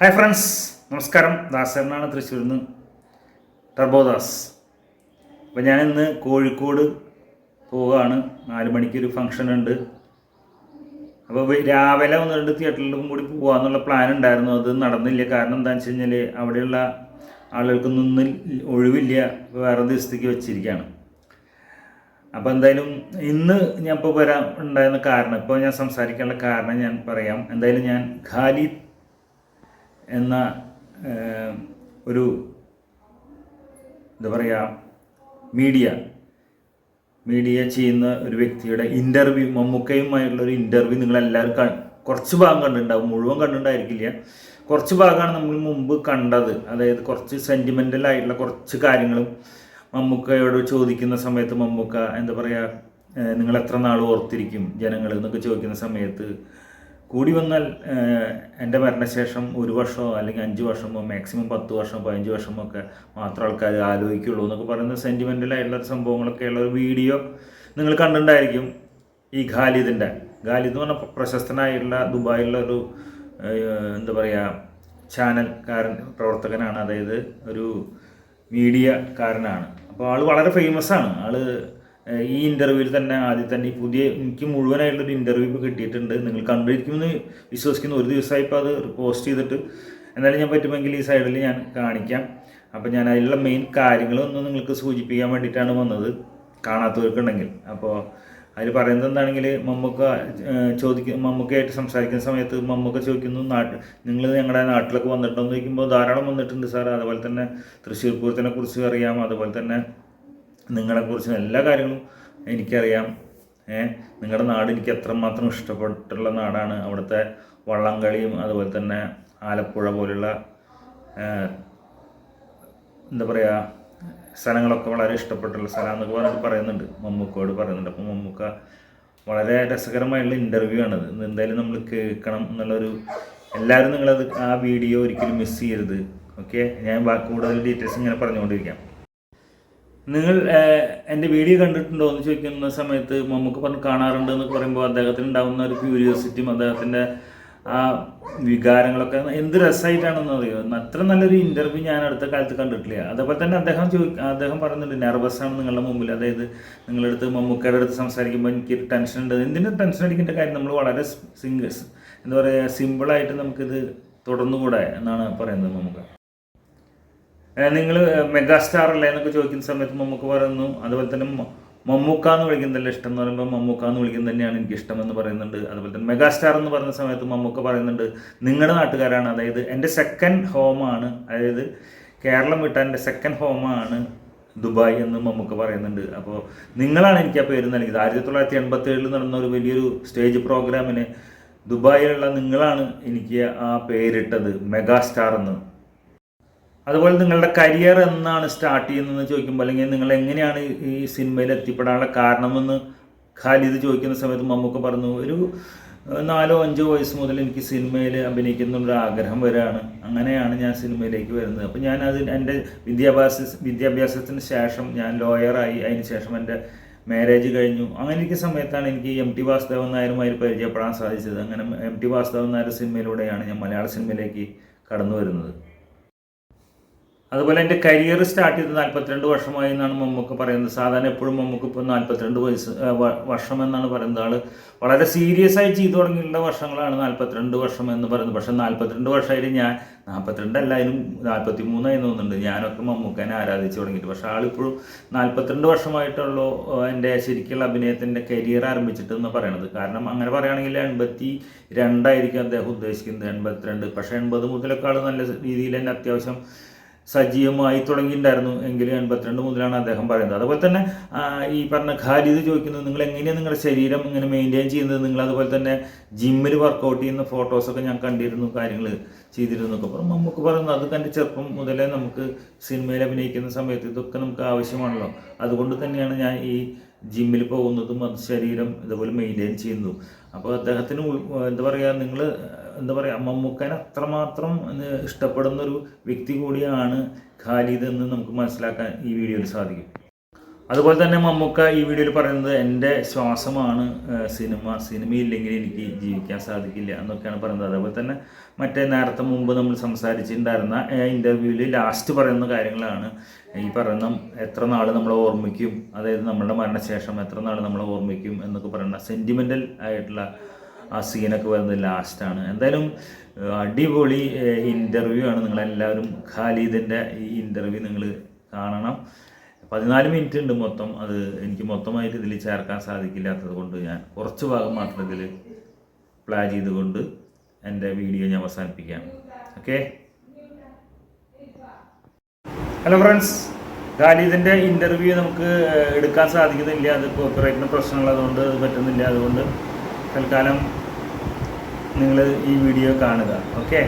Hi friends നമസ്കാരം. ദാസരനാണ് തൃശ്ശൂരിൽ നിന്ന്. ടർബോദാസ്. അപ്പോൾ ഞാൻ ഇന്ന് കോഴിക്കോട് പോവുകയാണ്. നാല് മണിക്ക് ഒരു ഫംഗ്ഷൻ ഉണ്ട് അപ്പോൾ രാവിലെ ഒന്ന് രണ്ട് തിയേറ്ററിലും കൂടി പോകാമെന്നുള്ള പ്ലാൻ ഉണ്ടായിരുന്നു. അത് നടന്നില്ല. കാരണം എന്താണെന്ന് വെച്ച് കഴിഞ്ഞാൽ അവിടെയുള്ള നിന്ന് ഒഴിവില്ല. വേറെ ദിവസത്തേക്ക് വെച്ചിരിക്കുകയാണ് അപ്പോൾ എന്തായാലും ഇന്ന് ഞാൻ ഇപ്പോൾ വരാൻ ഉണ്ടായിരുന്ന കാരണം ഇപ്പോൾ ഞാൻ സംസാരിക്കാനുള്ള കാരണം ഞാൻ പറയാം. എന്തായാലും ഞാൻ ഖാലിദ് എന്ന ഒരു എന്താ പറയുക മീഡിയ മീഡിയ ചെയ്യുന്ന ഒരു വ്യക്തിയുടെ ഇന്റർവ്യൂ മമ്മൂക്കയുമായുള്ള ഒരു ഇന്റർവ്യൂ നിങ്ങളെല്ലാവരും ക കുറച്ച് ഭാഗം കണ്ടിട്ടുണ്ടാവും. മുഴുവൻ കണ്ടിട്ടുണ്ടായിരിക്കില്ല. കുറച്ച് ഭാഗമാണ് നമ്മൾ മുമ്പ് കണ്ടത്. അതായത് കുറച്ച് സെന്റിമെന്റൽ ആയിട്ടുള്ള കുറച്ച് കാര്യങ്ങളും മമ്മൂക്കയോട് ചോദിക്കുന്ന സമയത്ത് മമ്മൂക്ക എന്താ പറയുക നിങ്ങൾ എത്ര നാൾ ഓർത്തിരിക്കും ജനങ്ങൾ എന്നൊക്കെ ചോദിക്കുന്ന സമയത്ത് കൂടി വന്നാൽ എന്റെ മരണശേഷം ഒരു വർഷമോ അല്ലെങ്കിൽ അഞ്ച് വർഷമോ മാക്സിമം പത്ത് വർഷമോ പതിനഞ്ച് വർഷമോ ഒക്കെ മാത്രം ആൾക്കാർ ആലോചിക്കുള്ളൂ എന്നൊക്കെ പറയുന്ന സെന്റിമെന്റലായിട്ടുള്ള ഒരു സംഭവങ്ങളൊക്കെ ഉള്ള ഒരു വീഡിയോ നിങ്ങൾ കണ്ടിട്ടുണ്ടായിരിക്കും ഈ ഖാലിദിന്റെ. ഖാലിദ് എന്ന് പറഞ്ഞ പ്രശസ്തനായിട്ടുള്ള ദുബായിലുള്ള ഒരു എന്താ പറയുക ചാനൽക്കാരൻ പ്രവർത്തകനാണ്. അതായത് ഒരു മീഡിയക്കാരനാണ് അപ്പോൾ ആൾ വളരെ ഫേമസ് ആണ്. ഏഹ്, ഈ ഇന്റർവ്യൂവിൽ തന്നെ ആദ്യം തന്നെ ഈ പുതിയ എനിക്ക് മുഴുവനായിട്ടൊരു ഇന്റർവ്യൂ ഇപ്പോൾ കിട്ടിയിട്ടുണ്ട്. നിങ്ങൾ കണ്ടിരിക്കുമെന്ന് വിശ്വസിക്കുന്നു. ഒരു ദിവസമായി ഇപ്പോൾ അത് പോസ്റ്റ് ചെയ്തിട്ട്. എന്നാലും ഞാൻ പറ്റുമെങ്കിൽ ഈ സൈഡിൽ ഞാൻ കാണിക്കാം. അപ്പോൾ ഞാൻ അതിലുള്ള മെയിൻ കാര്യങ്ങളൊന്ന് നിങ്ങൾക്ക് സൂചിപ്പിക്കാൻ വേണ്ടിയിട്ടാണ് വന്നത്. കാണാത്തവർക്കുണ്ടെങ്കിൽ. അപ്പോൾ അതിൽ പറയുന്നത് എന്താണെങ്കിൽ മമ്മൂക്ക ചോദിക്കും മമ്മൂക്കയായിട്ട് സംസാരിക്കുന്ന സമയത്ത് മമ്മൂക്ക ചോദിക്കുന്നു നാട്ട് നിങ്ങൾ ഞങ്ങളുടെ നാട്ടിലൊക്കെ വന്നിട്ടുണ്ടോ? എന്ന് ചോദിക്കുമ്പോൾ ധാരാളം വന്നിട്ടുണ്ട് സാർ അതുപോലെ തന്നെ തൃശ്ശൂർ പൂരത്തിനെ കുറിച്ച് അറിയാം. അതുപോലെ തന്നെ നിങ്ങളെക്കുറിച്ചും എല്ലാ കാര്യങ്ങളും എനിക്കറിയാം. നിങ്ങളുടെ നാട് എനിക്ക് എത്രമാത്രം ഇഷ്ടപ്പെട്ടുള്ള നാടാണ്. അവിടുത്തെ വള്ളംകളിയും അതുപോലെ തന്നെ ആലപ്പുഴ പോലുള്ള എന്താ പറയുക സ്ഥലങ്ങളൊക്കെ വളരെ ഇഷ്ടപ്പെട്ടുള്ള സ്ഥലം എന്നൊക്കെ പറഞ്ഞിട്ട് പറയുന്നുണ്ട്. മമ്മൂക്കോട് പറയുന്നുണ്ട്. അപ്പോൾ മമ്മൂക്ക വളരെ രസകരമായുള്ള ഇന്റർവ്യൂ ആണത് എന്തായാലും നമ്മൾ കേൾക്കണം എന്നുള്ളൊരു എല്ലാവരും നിങ്ങളത് ആ വീഡിയോ ഒരിക്കലും മിസ് ചെയ്യരുത്. ഓക്കെ ഞാൻ ബാക്കി കൂടുതൽ ഡീറ്റെയിൽസ് ഇങ്ങനെ പറഞ്ഞുകൊണ്ടിരിക്കാം. നിങ്ങൾ എന്റെ വീഡിയോ കണ്ടിട്ടുണ്ടോ എന്ന് ചോദിക്കുന്ന സമയത്ത് മമ്മൂക്ക പറഞ്ഞ് കാണാറുണ്ട് എന്ന് പറയുമ്പോൾ അദ്ദേഹത്തിന് ഉണ്ടാകുന്ന ഒരു ക്യൂരിയോസിറ്റിയും അദ്ദേഹത്തിന്റെ ആ വികാരങ്ങളൊക്കെ എന്ത് രസമായിട്ടാണെന്ന് അറിയോ? അത്ര നല്ലൊരു ഇന്റർവ്യൂ ഞാൻ അടുത്ത കാലത്ത് കണ്ടിട്ടില്ല. അതേപോലെ തന്നെ അദ്ദേഹം അദ്ദേഹം പറയുന്നുണ്ട് നെർവസ് ആണ് നിങ്ങളുടെ മുമ്പിൽ. അതായത് നിങ്ങളുടെ അടുത്ത് മമ്മൂക്കയുടെ അടുത്ത് സംസാരിക്കുമ്പോൾ എനിക്ക് ടെൻഷൻ ഉണ്ട്. എന്തിനും ടെൻഷൻ അടിക്കേണ്ട കാര്യം? നമ്മൾ വളരെ സിംഗേഴ്സ് എന്താ പറയുക സിമ്പിളായിട്ട് നമുക്കിത് തുടർന്നുകൂടെ എന്നാണ് പറയുന്നത് മമ്മൂക്ക. നിങ്ങൾ മെഗാസ്റ്റാർ അല്ലേ എന്നൊക്കെ ചോദിക്കുന്ന സമയത്ത് മമ്മൂക്ക പറയുന്നു. അതുപോലെ തന്നെ മമ്മൂക്ക എന്ന് വിളിക്കുന്നതല്ല ഇഷ്ടം എന്ന് പറയുമ്പോൾ മമ്മൂക്ക എന്ന് വിളിക്കുന്നത് തന്നെയാണ് എനിക്ക് ഇഷ്ടം എന്ന് പറയുന്നുണ്ട്. അതുപോലെ തന്നെ മെഗാസ്റ്റാർ എന്ന് പറയുന്ന സമയത്ത് മമ്മൂക്ക പറയുന്നുണ്ട് നിങ്ങളുടെ നാട്ടുകാരാണ്. അതായത് എന്റെ സെക്കൻഡ് ഹോമാണ് അതായത് കേരളം വിട്ട എന്റെ സെക്കൻഡ് ഹോമാണ് ദുബായ് എന്ന് മമ്മൂക്ക പറയുന്നുണ്ട്. അപ്പോൾ നിങ്ങളാണ് എനിക്ക് ആ പേര് നൽകിയത്. ആയിരത്തി തൊള്ളായിരത്തി എൺപത്തി ഏഴിൽ നടന്ന ഒരു വലിയൊരു സ്റ്റേജ് പ്രോഗ്രാമിന് ദുബായിലുള്ള നിങ്ങളാണ് എനിക്ക് ആ പേരിട്ടത് മെഗാസ്റ്റാർ എന്ന്. അതുപോലെ നിങ്ങളുടെ കരിയർ എന്നാണ് സ്റ്റാർട്ട് ചെയ്യുന്നതെന്ന് ചോദിക്കുമ്പോൾ അല്ലെങ്കിൽ നിങ്ങൾ എങ്ങനെയാണ് ഈ സിനിമയിൽ എത്തിപ്പെടാനുള്ള കാരണമെന്ന് ഖാലിദ് ചോദിക്കുന്ന സമയത്ത് മമ്മൂക്ക പറഞ്ഞു ഒരു നാലോ അഞ്ചോ വയസ്സ് മുതൽ എനിക്ക് സിനിമയിൽ അഭിനയിക്കുന്നുള്ള ആഗ്രഹം വരികയാണ് അങ്ങനെയാണ് ഞാൻ സിനിമയിലേക്ക് വരുന്നത്. അപ്പോൾ ഞാൻ അത് എന്റെ വിദ്യാഭ്യാസ വിദ്യാഭ്യാസത്തിന് ശേഷം ഞാൻ ലോയറായി അതിന് ശേഷം എന്റെ മാരേജ് കഴിഞ്ഞു. അങ്ങനെ ഇരിക്കുന്ന സമയത്താണ് എനിക്ക് എം ടി വാസുദേവൻ നായരുമായി പരിചയപ്പെടാൻ സാധിച്ചത്. അങ്ങനെ എം ടി വാസുദേവൻ നായർ സിനിമയിലൂടെയാണ് ഞാൻ മലയാള സിനിമയിലേക്ക് കടന്നു വരുന്നത്. അതുപോലെ എന്റെ കരിയർ സ്റ്റാർട്ട് ചെയ്ത് നാൽപ്പത്തിരണ്ട് വർഷമായി എന്നാണ് മമ്മൂക്ക പറയുന്നത്. സാധാരണ എപ്പോഴും മമ്മൂക്ക് ഇപ്പോൾ നാൽപ്പത്തിരണ്ട് വയസ്സ് വർഷം എന്നാണ് പറയുന്നത്. ആൾ വളരെ സീരിയസ് ആയി ചെയ്തു തുടങ്ങിയിട്ടുള്ള വർഷങ്ങളാണ് നാൽപ്പത്തിരണ്ട് വർഷം എന്ന് പറയുന്നത്. പക്ഷേ നാൽപ്പത്തിരണ്ട് വർഷമായിട്ട് ഞാൻ നാൽപ്പത്തിരണ്ട് അല്ലായാലും നാൽപ്പത്തി മൂന്നായി തോന്നുന്നുണ്ട്. ഞാനൊക്കെ മമ്മൂക്കനെ ആരാധിച്ചു തുടങ്ങിയിട്ട്. പക്ഷേ ആളിപ്പോഴും നാൽപ്പത്തിരണ്ട് വർഷമായിട്ടുള്ളൂ എന്റെ ശരിക്കുള്ള അഭിനയത്തിന്റെ കരിയർ ആരംഭിച്ചിട്ട് എന്ന് പറയണത്. കാരണം അങ്ങനെ പറയുകയാണെങ്കിൽ എൺപത്തി രണ്ടായിരിക്കും അദ്ദേഹം ഉദ്ദേശിക്കുന്നത് എൺപത്തിരണ്ട്. പക്ഷേ എൺപത് മുതലൊക്കെ ആൾ നല്ല രീതിയിൽ തന്നെ അത്യാവശ്യം സജീവമായി തുടങ്ങിയിട്ടുണ്ടായിരുന്നു എങ്കിലും എൺപത്തിരണ്ട് മുതലാണ് അദ്ദേഹം പറയുന്നത്. അതുപോലെ തന്നെ ഈ പറഞ്ഞ ഖാലിദ് ചോദിക്കുന്നത് നിങ്ങൾ എങ്ങനെയാണ് നിങ്ങളുടെ ശരീരം ഇങ്ങനെ മെയിന്റെയിൻ ചെയ്യുന്നത്? നിങ്ങൾ അതുപോലെ തന്നെ ജിമ്മിൽ വർക്കൗട്ട് ചെയ്യുന്ന ഫോട്ടോസൊക്കെ ഞാൻ കണ്ടിരുന്നു കാര്യങ്ങൾ ചെയ്തിരുന്നു ഒക്കെ അപ്പം നമുക്ക് പറയുന്നു അത് കണ്ട് ചെറുപ്പം മുതലേ നമുക്ക് സിനിമയിൽ അഭിനയിക്കുന്ന സമയത്ത് ഇതൊക്കെ നമുക്ക് ആവശ്യമാണല്ലോ. അതുകൊണ്ട് തന്നെയാണ് ഞാൻ ഈ ജിമ്മിൽ പോകുന്നതും അത് ശരീരം ഇതുപോലെ മെയിന്റെയിൻ ചെയ്യുന്നതും അപ്പോൾ അദ്ദേഹത്തിന് എന്താ പറയുക നിങ്ങൾ എന്താ പറയുക മമ്മൂക്കനെ അത്രമാത്രം ഇഷ്ടപ്പെടുന്നൊരു ഇഷ്ടപ്പെടുന്ന വ്യക്തി കൂടിയാണ് ഖാലിദ് എന്ന് നമുക്ക് മനസ്സിലാക്കാൻ ഈ വീഡിയോയിൽ സാധിക്കും. അതുപോലെ തന്നെ മമ്മൂക്ക ഈ വീഡിയോയിൽ പറയുന്നത് എന്റെ ശ്വാസമാണ് സിനിമ സിനിമയില്ലെങ്കിൽ എനിക്ക് ജീവിക്കാൻ സാധിക്കില്ല എന്നൊക്കെയാണ് പറയുന്നത്. അതേപോലെ തന്നെ മറ്റേ നേരത്തെ മുമ്പ് നമ്മൾ സംസാരിച്ചിട്ടുണ്ടായിരുന്ന ഇന്റർവ്യൂവിൽ ലാസ്റ്റ് പറയുന്ന കാര്യങ്ങളാണ്. ഈ പറയുന്ന എത്ര നാൾ നമ്മളെ ഓർമ്മിക്കും അതായത് നമ്മുടെ മരണശേഷം എത്ര നാൾ നമ്മളെ ഓർമ്മിക്കും എന്നൊക്കെ പറയുന്ന സെന്റിമെന്റൽ ആയിട്ടുള്ള ആ സീനൊക്കെ വരുന്നത് ലാസ്റ്റാണ് എന്തായാലും അടിപൊളി ഇന്റർവ്യൂ ആണ്. നിങ്ങളെല്ലാവരും ഖാലിദിന്റെ ഈ ഇന്റർവ്യൂ നിങ്ങൾ കാണണം. പതിനാല് മിനിറ്റ് ഉണ്ട് മൊത്തം. അത് എനിക്ക് മൊത്തമായിട്ട് ഇതിൽ ചേർക്കാൻ സാധിക്കില്ലാത്തത് കൊണ്ട് ഞാൻ കുറച്ച് ഭാഗം മാത്രം ഇതിൽ പ്ലാൻ ചെയ്തുകൊണ്ട് എന്റെ വീഡിയോ ഞാൻ അവസാനിപ്പിക്കാം ഓക്കെ ഹലോ ഫ്രണ്ട്സ് ഖാലിദിന്റെ ഇന്റർവ്യൂ നമുക്ക് എടുക്കാൻ സാധിക്കുന്നില്ല. അത് കോപ്പറേറ്റിന് പ്രശ്നമുള്ളതുകൊണ്ട് അത് പറ്റുന്നില്ല. അതുകൊണ്ട് തൽക്കാലം നിങ്ങൾ ഈ വീഡിയോ കാണുക. ഓക്കെ